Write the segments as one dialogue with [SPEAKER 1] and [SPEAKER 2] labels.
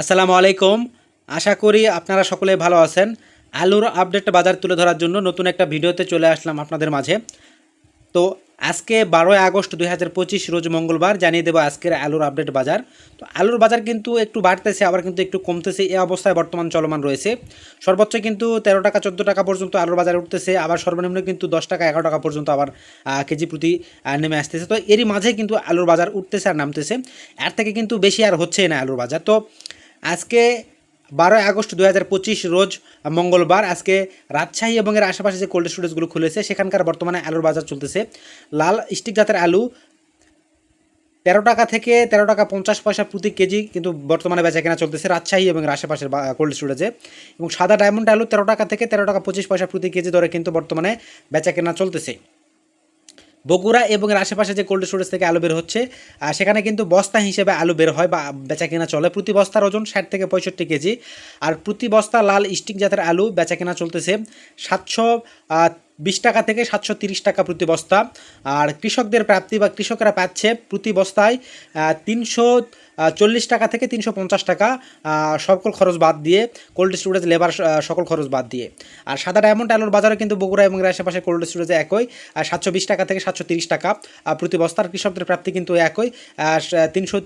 [SPEAKER 1] আসসালামু আলাইকুম। আশা করি আপনারা সকলে ভালো আছেন। আলুর আপডেট বাজার তুলে ধরার জন্য নতুন একটা ভিডিওতে চলে আসলাম আপনাদের মাঝে। তো আজকে বারোই আগস্ট দুই হাজার পঁচিশ, রোজ মঙ্গলবার জানিয়ে দেবো আজকের আলুর আপডেট বাজার। তো আলুর বাজার কিন্তু একটু বাড়তেছে, আবার কিন্তু একটু কমতেছে। এই অবস্থায় বর্তমান চলমান রয়েছে। সর্বোচ্চ কিন্তু তেরো টাকা, চোদ্দ টাকা পর্যন্ত আলুর বাজার উঠতেছে। আবার সর্বনিম্ন কিন্তু দশ টাকা, এগারো টাকা পর্যন্ত আবার কেজি প্রতি নেমে আসতেছে। তো এরই মাঝে কিন্তু আলুর বাজার উঠতেছে আর নামতেছে। এর থেকে কিন্তু বেশি আর হচ্ছে না আলুর বাজার। তো আজকে বারোই আগস্ট দু হাজার পঁচিশ রোজ মঙ্গলবার আজকে রাজশাহী এবং এর আশেপাশে যে কোল্ড স্টোরেজগুলো খুলেছে, সেখানকার বর্তমানে আলুর বাজার চলতেছে। লাল স্টিক জাতের আলু তেরো টাকা থেকে তেরো টাকা পঞ্চাশ পয়সা প্রতি কেজি কিন্তু বর্তমানে বেচা কেনা চলতেছে রাজশাহী এবং আশেপাশের কোল্ড স্টোরেজে এবং সাদা ডায়মন্ড আলু তেরো টাকা থেকে তেরো টাকা পঁচিশ পয়সা প্রতি কেজি দরে কিন্তু বর্তমানে বেচা কেনা চলতেছে। বগুড়া এবং এর আশেপাশে যে কোল্ড স্টোরেজ থেকে আলু বের হচ্ছে সেখানে কিন্তু বস্তা হিসেবে আলু বের হয় বা বেচা কেনা চলে। প্রতি বস্তার ওজন ষাট থেকে পঁয়ষট্টি কেজি। আর প্রতি বস্তা লাল স্টিক জাতের আলু বেচা কেনা চলতেছে সাতশো বিশ টাকা থেকে সাতশো তিরিশ টাকা প্রতি বস্তা। আর কৃষকদের প্রাপ্তি বা কৃষকরা পাচ্ছে প্রতি বস্তায় তিনশো চল্লিশ টাকা থেকে তিনশো পঞ্চাশ টাকা সকল খরচ বাদ দিয়ে, কোল্ড স্টোরেজ, লেবার সকল খরচ বাদ দিয়ে। আর সাদা ডায়মন্ড আলুর বাজারে কিন্তু বগুড়া এবং আশেপাশে কোল্ড স্টোরেজে একই সাতশো বিশ টাকা থেকে সাতশো তিরিশ টাকা প্রতি বস্তার কৃষকদের প্রাপ্তি কিন্তু একই তিনশো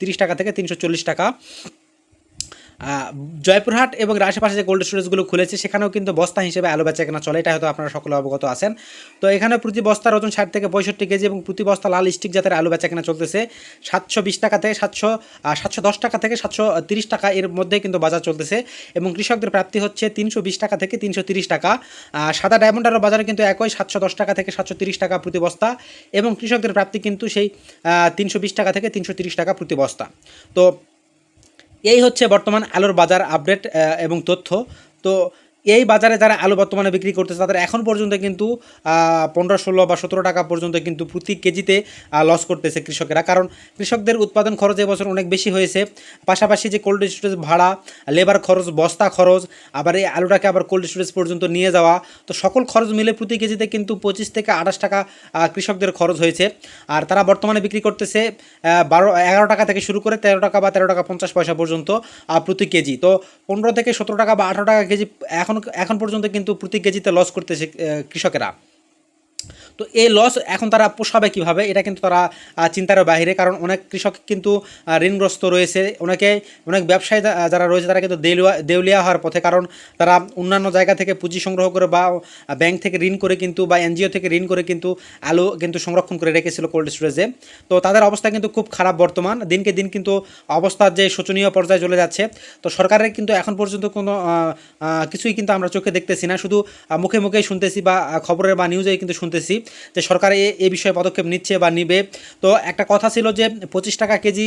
[SPEAKER 1] তিরিশ টাকা থেকে তিনশো চল্লিশ টাকা। জয়পুরহাট এবং আশেপাশে যে কোল্ড স্টোরেজগুলো খুলেছে, সেখানেও কিন্তু বস্তা হিসেবে আলু বেচা কেনা চলে। এটা হয়তো আপনারা সকলে অবগত আছেন। তো এখানে প্রতি বস্তার ওজন ষাট থেকে পঁয়ষট্টি কেজি এবং প্রতি বস্তা লাল স্টিক জাতের আলু বেচা কেনা চলতেছে। সাতশো বিশ টাকা থেকে সাতশো সাতশো দশ টাকা থেকে সাতশো তিরিশ টাকা এর মধ্যে কিন্তু বাজার চলতেছে। এবং কৃষকদের প্রাপ্তি হচ্ছে তিনশো বিশ টাকা থেকে তিনশো তিরিশ টাকা। সাদা ডায়মন্ড আলুর বাজারে কিন্তু একই সাতশো দশ টাকা থেকে সাতশো তিরিশ টাকা প্রতি বস্তা। এবং কৃষকদের প্রাপ্তি কিন্তু সেই তিনশো বিশ টাকা থেকে তিনশো তিরিশ টাকা প্রতি বস্তা। তো এই হচ্ছে বর্তমান আলোর বাজার আপডেট এবং তথ্য। তো এই বাজারে যারা আলু বর্তমানে বিক্রি করতেছে, তাদের এখন পর্যন্ত কিন্তু পনেরো, ষোলো বা সতেরো টাকা পর্যন্ত কিন্তু প্রতি কেজিতে লস করতেছে কৃষকেরা। কারণ কৃষকদের উৎপাদন খরচ এবছর অনেক বেশি হয়েছে। পাশাপাশি যে কোল্ড স্টোরেজ ভাড়া লেবার খরচ, বস্তা খরচ, আবার এই আলুটাকে আবার কোল্ড স্টোরেজ পর্যন্ত নিয়ে যাওয়া, তো সকল খরচ মিলে প্রতি কেজিতে কিন্তু পঁচিশ থেকে আঠাশ টাকা কৃষকদের খরচ হয়েছে। আর তারা বর্তমানে বিক্রি করতেছে বারো, এগারো টাকা থেকে শুরু করে তেরো টাকা বা তেরো টাকা পঞ্চাশ পয়সা পর্যন্ত প্রতি কেজি। তো পনেরো থেকে সতেরো টাকা বা আঠারো টাকা কেজি এখন এখন এখন পর্যন্ত কিন্তু প্রতি কেজিতে লস করতেছে কৃষকেরা। তো এই লস এখন তারা পোষাবে কীভাবে, এটা কিন্তু তারা চিন্তার বাইরে। কারণ অনেক কৃষক কিন্তু ঋণগ্রস্ত রয়েছে। অনেকে, অনেক ব্যবসায়ী যারা রয়েছে তারা কিন্তু দেউলিয়া দেউলিয়া হওয়ার পথে। কারণ তারা অন্যান্য জায়গা থেকে পুঁজি সংগ্রহ করে বা ব্যাংক থেকে ঋণ করে কিন্তু বা এনজিও থেকে ঋণ করে কিন্তু আলু কিন্তু সংরক্ষণ করে রেখেছিল কোল্ড স্টোরেজে তো তাদের অবস্থা কিন্তু খুব খারাপ বর্তমান। দিনকে দিন কিন্তু অবস্থার যে শোচনীয় পর্যায়ে চলে যাচ্ছে। তো সরকারের কিন্তু এখন পর্যন্ত কোনো কিছুই কিন্তু আমরা চোখে দেখতেছি না। শুধু মুখে মুখেই শুনতেছি বা খবরের বা নিউজে কিন্তু শুনতেছি। যে সরকার এ বিষয়ে পদক্ষেপ নিচ্ছে বা নিবে। তো একটা কথা ছিল যে পঁচিশ টাকা কেজি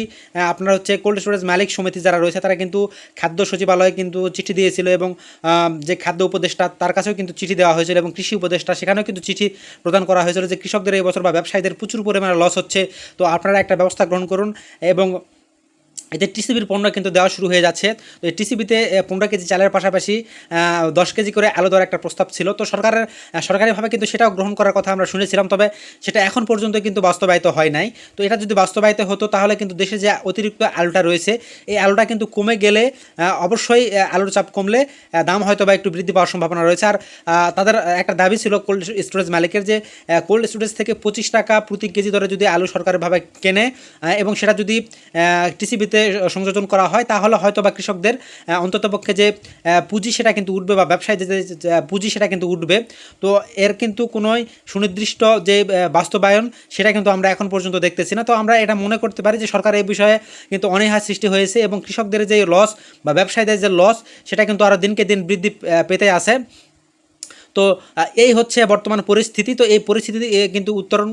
[SPEAKER 1] আপনার হচ্ছে কোল্ড স্টোরেজ মালিক সমিতি যারা রয়েছে, তারা কিন্তু খাদ্য সচিবালয়ে কিন্তু চিঠি দিয়েছিল এবং যে খাদ্য উপদেষ্টা তার কাছেও কিন্তু চিঠি দেওয়া হয়েছিল এবং কৃষি উপদেষ্টা সেখানেও কিন্তু চিঠি প্রদান করা হয়েছিল যে কৃষকদের এই বছর বা ব্যবসায়ীদের প্রচুর পরিমাণে লস হচ্ছে। তো আপনারা একটা ব্যবস্থা গ্রহণ করুন এবং এতে টিসিবির পণ্য কিন্তু দেওয়া শুরু হয়ে যাচ্ছে। তো এই টিসিবিতে পনেরো কেজি চালের পাশাপাশি দশ কেজি করে আলু দেওয়ার একটা প্রস্তাব ছিল। তো সরকারের সরকারিভাবে কিন্তু সেটাও গ্রহণ করার কথা আমরা শুনেছিলাম, তবে সেটা এখন পর্যন্ত কিন্তু বাস্তবায়িত হয় নাই। তো এটা যদি বাস্তবায়িত হতো, তাহলে কিন্তু দেশে যে অতিরিক্ত আলুটা রয়েছে, এই আলুটা কিন্তু কমে গেলে অবশ্যই আলুর চাপ কমলে দাম হয়তো বা একটু বৃদ্ধি পাওয়ার সম্ভাবনা রয়েছে। আর তাদের একটা দাবি ছিল কোল্ড স্টোরেজ মালিকের যে কোল্ড স্টোরেজ থেকে পঁচিশ টাকা প্রতি কেজি দরে যদি আলু সরকারিভাবে কেনে এবং সেটা যদি টিসিবিতে সংযোজন করা হয়, তাহলে হয়তো বা কৃষকদের অন্ততপক্ষে যে পুঁজি সেটা কিন্তু উঠবে বা ব্যবসায় যে পুঁজি সেটা কিন্তু উঠবে। তো এর কিন্তু কোনোই সুনির্দিষ্ট যে বাস্তবায়ন সেটা কিন্তু আমরা এখন পর্যন্ত দেখতেছি না। তো আমরা এটা মনে করতে পারি যে সরকার এই বিষয়ে কিন্তু অনীহা সৃষ্টি হয়েছে এবং কৃষকদের যে লস বা ব্যবসায়ীদের যে লস সেটা কিন্তু আরও দিনকে দিন বৃদ্ধি পেতে আছে। তো এই হচ্ছে বর্তমান পরিস্থিতি। তো এই পরিস্থিতি কিন্তু উত্তরণ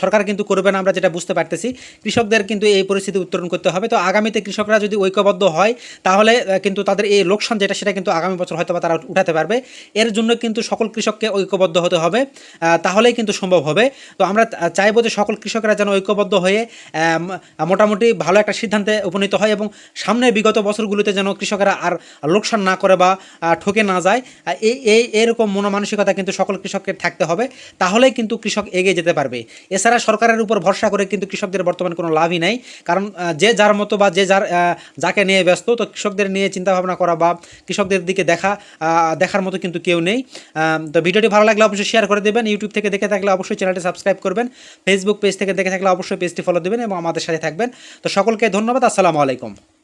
[SPEAKER 1] সরকার কিন্তু করবে না, আমরা যেটা বুঝতে পারতেছি। কৃষকদের কিন্তু এই পরিস্থিতি উত্তরণ করতে হবে। তো আগামীতে কৃষকরা যদি ঐক্যবদ্ধ হয়, তাহলে কিন্তু তাদের এই লোকসান যেটা, সেটা কিন্তু আগামী বছর হয়তো তারা উঠাতে পারবে। এর জন্য কিন্তু সকল কৃষককে ঐক্যবদ্ধ হতে হবে তাহলেই কিন্তু সম্ভব হবে। তো আমরা চাইব যে সকল কৃষকরা যেন ঐক্যবদ্ধ হয়ে মোটামুটি ভালো একটা সিদ্ধান্তে উপনীত হয় এবং সামনের বিগত বছরগুলোতে যেন কৃষকেরা আর লোকসান না করে বা ঠকে না যায়। এই এই এরকম মনোমানসিকতা কিন্তু সকল কৃষকের থাকতে হবে, তাহলেই কিন্তু কৃষক এগিয়ে যেতে পারবে। এছাড়া সরকারের উপর ভরসা করে কিন্তু কৃষকদের বর্তমানে কোনো লাভই নাই। কারণ যে যার মতো বা যে যার যাকে নিয়ে ব্যস্ত, তো কৃষকদের নিয়ে চিন্তা ভাবনা করা বা কৃষকদের দিকে দেখা দেখার মতো কিন্তু কেউ নেই। তো ভিডিওটি ভালো লাগলে অবশ্যই শেয়ার করে দেবেন। ইউটিউব থেকে দেখে থাকলে অবশ্যই চ্যানেলটি সাবস্ক্রাইব করবেন। ফেসবুক পেজ থেকে দেখে থাকলে অবশ্যই পেজটি ফলো দেবেন এবং আমাদের সাথে থাকবেন। তো সকলকে ধন্যবাদ। আসসালামু আলাইকুম।